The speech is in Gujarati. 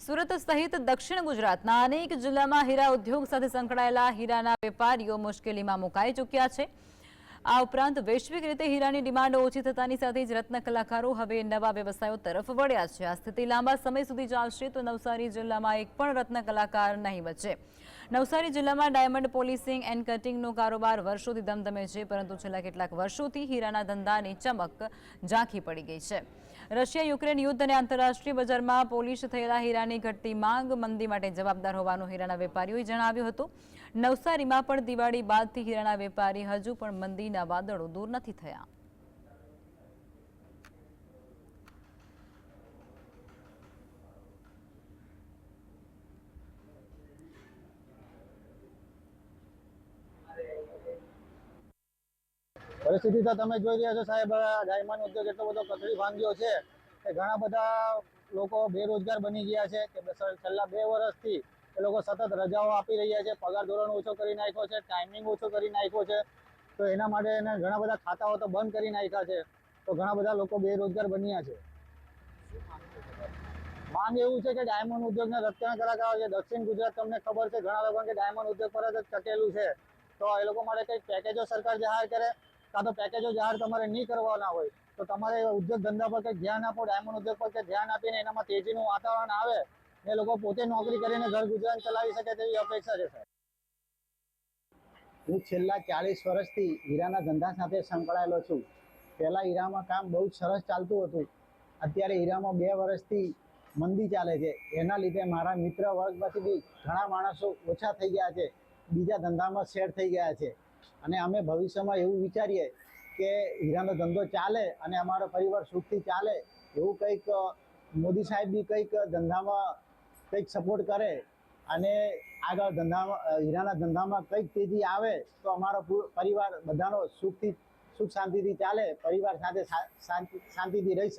સુરત સહિત દક્ષિણ ગુજરાતના અનેક જિલ્લામાં હીરા ઉદ્યોગ સાથે સંકળાયેલા હીરાના વેપારીઓ મુશ્કેલીમાં મુકાઈ ચૂક્યા છે. આ ઉપરાંત વૈશ્વિક રીતે હીરાની ડિમાન્ડ ઓછી થતાની સાથે જ રત્ન કલાકારો હવે નવા વ્યવસાયો તરફ વળ્યા છે. આ સ્થિતિ લાંબા સમય સુધી ચાલશે તો નવસારી જિલ્લામાં એક પણ રત્ન કલાકાર નહીં બચે. નવસારી જિલ્લામાં ડાયમંડ પોલિસિંગ એન્ડ કટિંગનો કારોબાર વર્ષોથી ધમધમે છે, પરંતુ છેલ્લા કેટલાક વર્ષોથી હીરાના ધંધાની ચમક ઝાંખી પડી ગઈ છે. રશિયા યુક્રેન યુદ્ધ અને આંતરરાષ્ટ્રીય બજારમાં પોલિશ થયેલા હીરાની ઘટતી માંગ મંદી માટે જવાબદાર હોવાનું હીરાના વેપારીઓએ જણાવ્યું હતું. નવસારીમાં પણ દિવાળી બાદથી હીરાના વેપારી હજુ પણ મંદીના વાદળો દૂર નથી થયા. પરિસ્થિતિ તો તમે જોઈ રહ્યા છો સાહેબ ડાયમંડ ઉદ્યોગ એટલો બધો કથળી ભાંગ્યો છે કે ઘણા બધા લોકો બેરોજગાર બની ગયા છે કે છેલ્લા બે વર્ષથી એ લોકો સતત રજાઓ આપી રહ્યા છે, પગાર ધોરણ ઓછો કરી નાખ્યો છે ટાઈમિંગ ઓછો કરી નાખ્યો છે, તો એના માટે એને ઘણા બધા ખાતાઓ તો બંધ કરી નાખ્યા છે, તો ઘણા બધા લોકો બેરોજગાર બન્યા છે. માંગ એવું છે કે ડાયમંડ ઉદ્યોગના રક્ષણ કલાકારો છે. દક્ષિણ ગુજરાત તમને ખબર છે, ઘણા લોકો કે ડાયમંડ ઉદ્યોગ પર જ ટકેલું છે. તો એ લોકો માટે કંઈક પેકેજો સરકાર જાહેર કરે? કાં તો પેકેજો જાહેર તમારે નહીં કરવાના હોય, તો તમારે ઉદ્યોગ ધંધા પર કંઈક ધ્યાન આપો ડાયમંડ ઉદ્યોગ પર કંઈક ધ્યાન આપીને એનામાં તેજીનું વાતાવરણ આવે, એ લોકો પોતે નોકરી કરીને ઘર ગુજરાન ચલાવી શકે તેવી અપેક્ષા છે, સાહેબ. હું છેલ્લા ચાલીસ વર્ષથી હીરાના ધંધા સાથે સંકળાયેલો છું. પહેલાં હીરામાં કામ બહુ સરસ ચાલતું હતું. અત્યારે હીરામાં બે વર્ષથી મંદી ચાલે છે. એના લીધે મારા મિત્ર વર્ગમાંથી બી ઘણા માણસો ઓછા થઈ ગયા છે. બીજા ધંધામાં સેટ થઈ ગયા છે. અને અમે ભવિષ્યમાં એવું વિચારીએ કે હીરાનો ધંધો ચાલે અને અમારો પરિવાર સુખથી ચાલે, એવું કંઈક મોદી સાહેબ બી કંઈક ધંધામાં કંઈક સપોર્ટ કરે અને આગળ ધંધામાં હીરાના ધંધામાં કંઈક તેજી આવે તો અમારો પૂરો પરિવાર બધાનો સુખથી, સુખ શાંતિથી ચાલે, પરિવાર સાથે શાંતિ, શાંતિથી રહી શકે.